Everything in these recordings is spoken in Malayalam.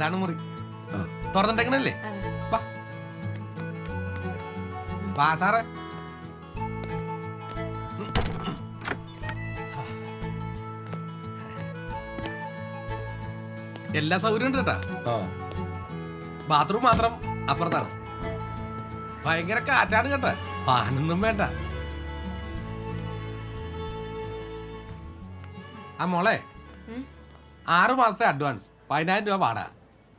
അതാണ് മുറി. തുറന്നിട്ടേക്കണല്ലേ? വാ. സാറേ. എല്ലാ സൗകര്യം ഉണ്ട് കേട്ടാ. ബാത്റൂം മാത്രം അപ്പുറത്താണ്. ഭയങ്കര കാറ്റാണ് കേട്ടാ. ഫാനൊന്നും വേണ്ട. ആ മോളെ ആറു മാസത്തെ അഡ്വാൻസ് പതിനായിരം രൂപ വാടാ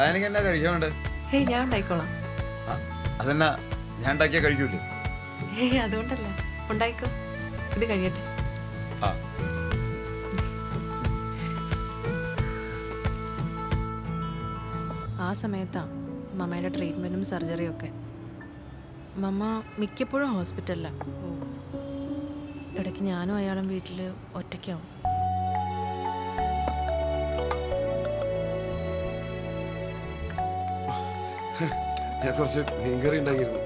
ഡാനിക്ക് എന്നാ ഹേയ് ഞാൻ ഉണ്ടായിക്കോളാം. അതെന്നാ? ഞാൻ ഉണ്ടാക്കിയാ കഴിക്കൂലേ? ഹേയ് അതുകൊണ്ടല്ല. ഉണ്ടായിക്കോ. ഇത് കഴിയട്ടെ. ആ. ആ സമയത്താ മമ്മയുടെ ട്രീറ്റ്മെന്റും സർജറിയും ഒക്കെ. മമ്മ മിക്കപ്പോഴും ഹോസ്പിറ്റലിലാണ് ഇടയ്ക്ക് ഞാനും അയാളും വീട്ടിൽ ഒറ്റയ്ക്കാവും. ഞാൻ കുറച്ച് മീൻകറി ഉണ്ടാക്കിയിരുന്നു.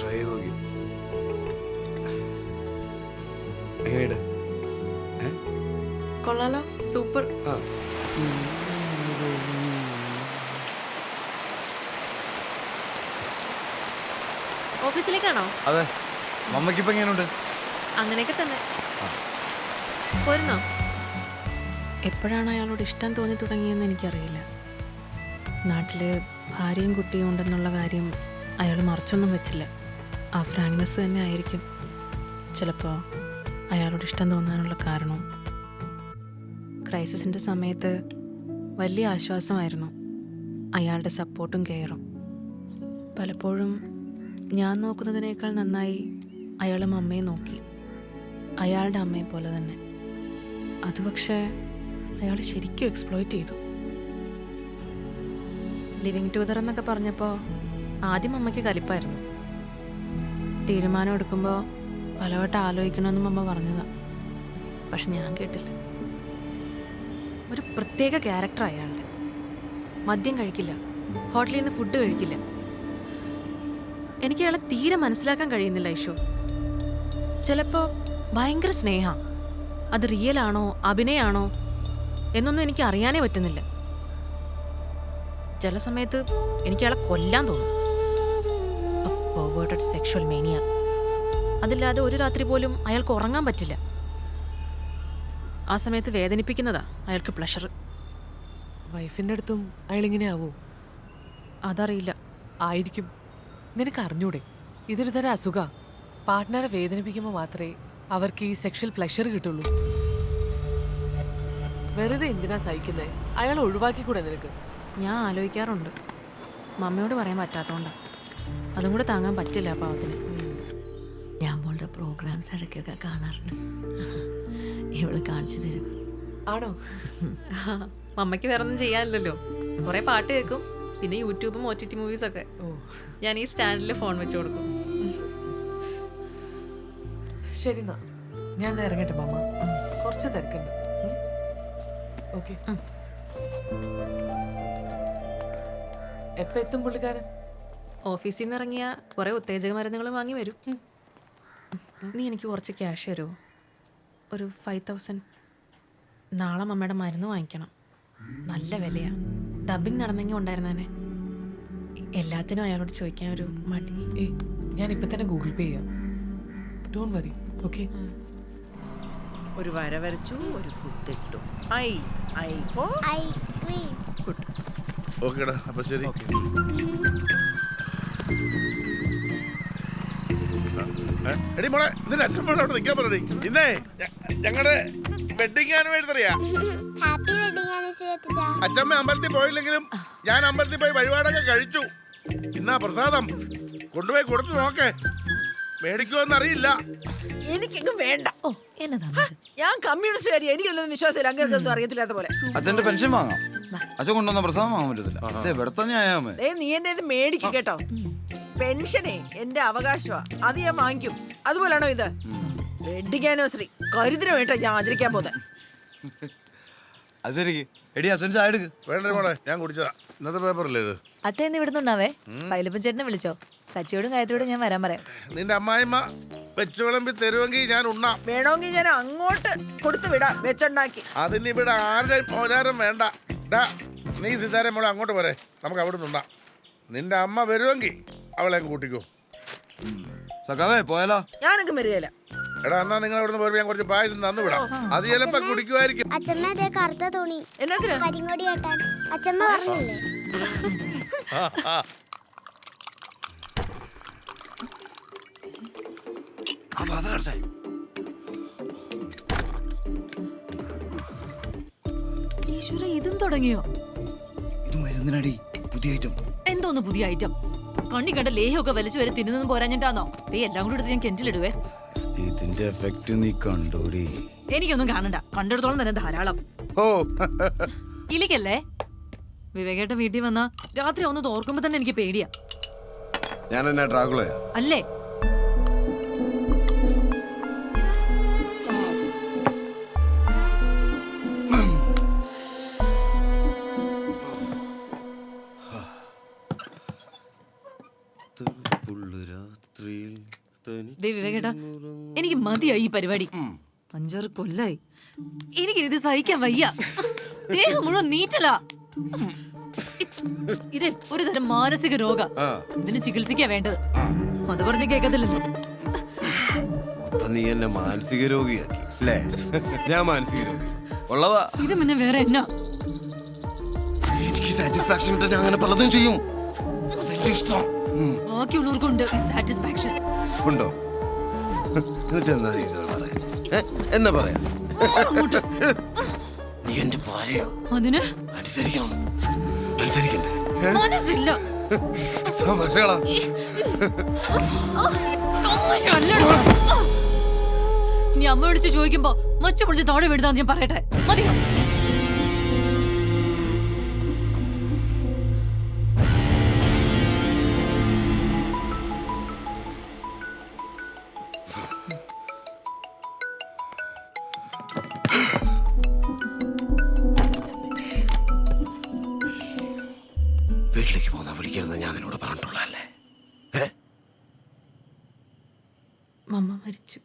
ട്രൈ ചെയ്ത് നോക്കി. എങ്ങനെയുണ്ട്? കൊള്ളാലോ. സൂപ്പർ. ആ. ഓഫീസിലേക്കാണോ? അതെ. മമ്മക്കിപ്പോ എങ്ങനെയുണ്ട്? അങ്ങനെയൊക്കെ തന്നെ. പോരുന്നോ? എപ്പോഴാണ് അയാളോട് ഇഷ്ടം തോന്നി തുടങ്ങിയെന്ന് എനിക്കറിയില്ല. നാട്ടിൽ ഭാര്യയും കുട്ടിയും ഉണ്ടെന്നുള്ള കാര്യം അയാൾ മറച്ചൊന്നും വെച്ചില്ല. ആ ഫ്രാങ്ക്നെസ് തന്നെ ആയിരിക്കും. ചിലപ്പോൾ അയാളോട് ഇഷ്ടം തോന്നാനുള്ള കാരണവും ക്രൈസിസിന്റെ സമയത്ത് വലിയ ആശ്വാസമായിരുന്നു. അയാളുടെ സപ്പോർട്ടും കെയറും. പലപ്പോഴും ഞാൻ നോക്കുന്നതിനേക്കാൾ നന്നായി അയാളും അമ്മയെ നോക്കി. അയാളുടെ അമ്മയെ പോലെ തന്നെ. അത് പക്ഷേ അയാൾ ശരിക്കും എക്സ്പ്ലോയിറ്റ് ചെയ്തു. ലിവിങ് ടുഗദർ എന്നൊക്കെ പറഞ്ഞപ്പോൾ ആദ്യം അമ്മയ്ക്ക് കലിപ്പായിരുന്നു. തീരുമാനം എടുക്കുമ്പോൾ പലവട്ടം ആലോചിക്കണമെന്നും അമ്മ പറഞ്ഞതാണ് പക്ഷെ ഞാൻ കേട്ടില്ല. ഒരു പ്രത്യേക ക്യാരക്ടർ അയാളുടെ. മദ്യം കഴിക്കില്ല. ഹോട്ടലിൽ നിന്ന് ഫുഡ് കഴിക്കില്ല. എനിക്ക് അയാളെ തീരെ മനസ്സിലാക്കാൻ കഴിയുന്നില്ല ഐഷു ചിലപ്പോൾ ഭയങ്കര സ്നേഹ. അത് റിയൽ ആണോ അഭിനയാണോ എന്നൊന്നും എനിക്ക് അറിയാനേ പറ്റുന്നില്ല. ചില സമയത്ത് എനിക്ക് അയാളെ കൊല്ലാൻ തോന്നും. സെക്ഷൽ മേനിയ അതില്ലാതെ ഒരു രാത്രി പോലും അയാൾക്ക് ഉറങ്ങാൻ പറ്റില്ല. ആ സമയത്ത് വേദനിപ്പിക്കുന്നതാ അയാൾക്ക് പ്ലഷർ വൈഫിന്റെ അടുത്തും അയാൾ ഇങ്ങനെ ആവോ? അതറിയില്ല. ആയിരിക്കും. നിനക്ക് അറിഞ്ഞൂടെ? ഇതൊരു തരം അസുഖ. പാർട്ട്ണറെ വേദനിപ്പിക്കുമ്പോൾ മാത്രമേ അവർക്ക് ഈ സെക്ഷൽ പ്ലഷർ കിട്ടുള്ളൂ. വെറുതെ എന്തിനാ സഹിക്കുന്നേ? അയാൾ ഒഴിവാക്കി കൂടെ നിനക്ക്? ഞാൻ ആലോചിക്കാറുണ്ട്. മമ്മയോട് പറയാൻ പറ്റാത്തതുകൊണ്ടാ അതും കൂടെ താങ്ങാൻ പറ്റില്ല ആ പാവത്തിന്. ഞാൻ മോളുടെ പ്രോഗ്രാംസ് ഇടയ്ക്കൊക്കെ കാണാറുണ്ട്. ഇവൾ കാണിച്ചു തരും. ആണോ? മമ്മയ്ക്ക് വേറെ ഒന്നും ചെയ്യാനില്ലല്ലോ. കുറെ പാട്ട് കേൾക്കും. പിന്നെ യൂട്യൂബും ഒ ടി ടി മൂവീസൊക്കെ ഓ. ഞാൻ ഈ സ്റ്റാൻഡിൽ ഫോൺ വെച്ച് കൊടുക്കും. ശരി എന്നാ. ഞാൻ ഇറങ്ങട്ടെ മാമ. കുറച്ച് തിരക്കുണ്ട്. ഓക്കെ. എപ്പോ എത്തും പുള്ളിക്കാരൻ? ഓഫീസിൽ നിന്ന് ഇറങ്ങിയ കുറെ ഉത്തേജക മരുന്നുകൾ വാങ്ങി വരും. നീ എനിക്ക് കുറച്ച് ക്യാഷ് തരുമോ ഒരു ഫൈവ് തൗസൻഡ് നാളെ മമ്മയുടെ മരുന്ന് വാങ്ങിക്കണം. നല്ല വിലയാ. ഡബിങ് നടന്നെങ്കിൽ ഉണ്ടായിരുന്നേനെ. എല്ലാത്തിനും അയാളോട് ചോദിക്കാൻ ഒരു മടി. ഞാൻ ഇപ്പൊ തന്നെ ഗൂഗിൾ പേ ചെയ്യാം ഡോണ്ട് വറി ഓക്കെ ഒരു വര വരച്ചു ഒരു കുത്തിട്ടു. I I for ice cream. Good. ഓക്കേടാ അപ്പൊ ശരി. എടി മോളെ ഇതിന്റെ അച്ഛൻ മോളെ അവിടെ നിൽക്കാൻ പറയണേ ഇന്നേ ഞങ്ങളുടെ വെഡിങ് ആനിവേഴ്സറി അറിയാ ഹാപ്പി വെഡിങ് ആനിവേഴ്സറി അച്ഛമ്മ അമ്പലത്തിൽ പോയില്ലെങ്കിലും ഞാൻ അമ്പലത്തിൽ പോയി വഴിപാടൊക്കെ കഴിച്ചു. ഇന്നാ പ്രസാദം. കൊണ്ടുപോയി കൊടുത്തു നോക്കേ. മേടിക്കുമെന്ന് അറിയില്ല എനിക്കെങ്ങും വേണ്ട. ഓ എന്നതാ ഞാൻ കമ്മ്യൂണിസ്റ്റുകാരി എനിക്കൊന്നും വിശ്വാസമില്ല. അങ്ങനെയൊന്നും അറിയത്തില്ലാത്ത പോലെ. അച്ഛന്റെ പെൻഷൻ വാങ്ങാം. അച്ഛൻ കൊണ്ടുവന്ന പ്രസാദം വാങ്ങാൻ പറ്റത്തില്ല. എവിടത്തെ ആയാമേ ഏ നീ എന്നെ ഇത് മേടിക്കും കേട്ടോ. പെൻഷനെ എന്റെ അവകാശമാ. അത് ഞാൻ വാങ്ങിക്കും. അതുപോലാണോ ഇത്? വെഡിങ് ആനിവേഴ്സറി കരുതിന് വേണ്ട ഞാൻ ആചരിക്കാൻ പോകുന്നത് അത് ശരി എടി അച്ഛൻ ചായ എടുക്ക്. വേണ്ട മോളെ ഞാൻ കുടിച്ചതാ. ഇന്നത്തെ പേപ്പറല്ലേ ഇത്? അച്ഛൻ ഇന്ന് ഇവിടുന്നുണ്ടാവേ പൈലപ്പൻ ചേട്ടനെ വിളിച്ചോ. സച്ചിയോടും ഗായത്രിയോടും ഞാൻ വരാൻ പറയാം. നിന്റെ അമ്മായിമ്മ വെച്ച് വിളമ്പി തരുമെങ്കിൽ ഞാൻ ഉണ്ണാം. വേണമെങ്കിൽ ഞാൻ അങ്ങോട്ട് കൊടുത്തു വിടാം വെച്ചുണ്ടാക്കി. അതിന് ഇവിടെ ആരുടെ മോചാരം വേണ്ട. ഡാ നീ സിതാരെ മോളെ അങ്ങോട്ട് പോരെ. നമുക്ക് അവിടെ നിന്നുണ്ടാ നിന്റെ അമ്മ വരുമെങ്കിൽ അവളെ കൂട്ടിക്കോ. സഖാവേ പോയാലോ? ഞാനൊക്കെ വരികയില്ല എടാ എന്നാ നിങ്ങൾ അവിടെ പോയി ഞാൻ കുറച്ച് പായസം തന്നു വിടാം. അത് ചിലപ്പോ കുടിക്കുമായിരിക്കും. അച്ഛമ്മ അതേ കറുത്ത തുണി. എന്നതിന് കരിങ്ങോടി കെട്ടാൻ അച്ഛമ്മ പറഞ്ഞില്ലേ? ഈശ്വര ഇതും തുടങ്ങിയോ? ഇത് മരുന്നിനടി പുതിയ ഐറ്റം എന്തോന്ന് പുതിയ ഐറ്റം കണ്ണി കണ്ട ലേഹമൊക്കെ വലിച്ചു വരെ തിന്നുന്നതും പോരാഞ്ഞിട്ടാന്നോ? ദേ എല്ലാം കൂടി എടുത്ത് ഞാൻ കിണറ്റിലിടുവേ. ഇതിന്റെ എഫക്റ്റ് നീ കണ്ടൂടി. എനിക്കൊന്നും കാണണ്ട. കണ്ടെടുത്തോളം തന്നെ ധാരാളം. ഓ. ഇലിക്കല്ലേ? വിവേകേട്ട വീട്ടിൽ വന്ന രാത്രി ഒന്ന് തോർക്കുമ്പോ തന്നെ എനിക്ക് പേടിയാ. ഞാൻ എന്നാ ഡ്രാഗുളയാ അല്ലേ ദേ വിവേകേട്ടാ എനിക്ക് മതിയായി ഈ പരിപാടി? അഞ്ചാറ് കൊല്ലായി. എനിക്കിത് സഹിക്കാൻ വയ്യ. ദേഹം മുഴുവൻ നീറ്റല. ഇത് ഒരു തരം മാനസിക രോഗ. ഇതിന് ചികിത്സിക്കാ വേണ്ടത്. അത് പറഞ്ഞ് കേൾക്കത്തില്ലല്ലോ. നീ എന്നെ മാനസിക രോഗിയാക്കി അല്ലേ? ഞാൻ മാനസിക രോഗി. ഉള്ളവാ ഇത് പിന്നെ വേറെ എന്നാ? എനിക്ക് സാറ്റിസ്ഫാക്ഷൻ കിട്ടാൻ ഞാൻ അങ്ങനെ പലതും ചെയ്യും. അതെന്റെ ഇഷ്ടം. ബാക്കിയുള്ളവർക്കുണ്ട് സാറ്റിസ്ഫാക്ഷൻ ഉണ്ടോ? എന്നിട്ട് എന്താ നീ ഇത്? എന്നാ പറയാ? നീ എന്റെ ഭാര്യ അതിന്? അനുസരിക്കണം. അനുസരിക്കണ്ടേ? ഏ? മനസ്സില്ല. തമാശകളാ. തമാശ അല്ലടാ. ഇനി അമ്മ വിളിച്ച് ചോദിക്കുമ്പോ മച്ച പൊളിച്ച് താഴെ വിടുതാന്ന് ഞാൻ പറയട്ടെ. മതിയോ? വീട്ടിലേക്ക് പോകാൻ വിളിക്കരുത്. ഞാൻ നിന്നോട് പറഞ്ഞിട്ടുള്ളതല്ലേ? മമ്മ മരിച്ചു.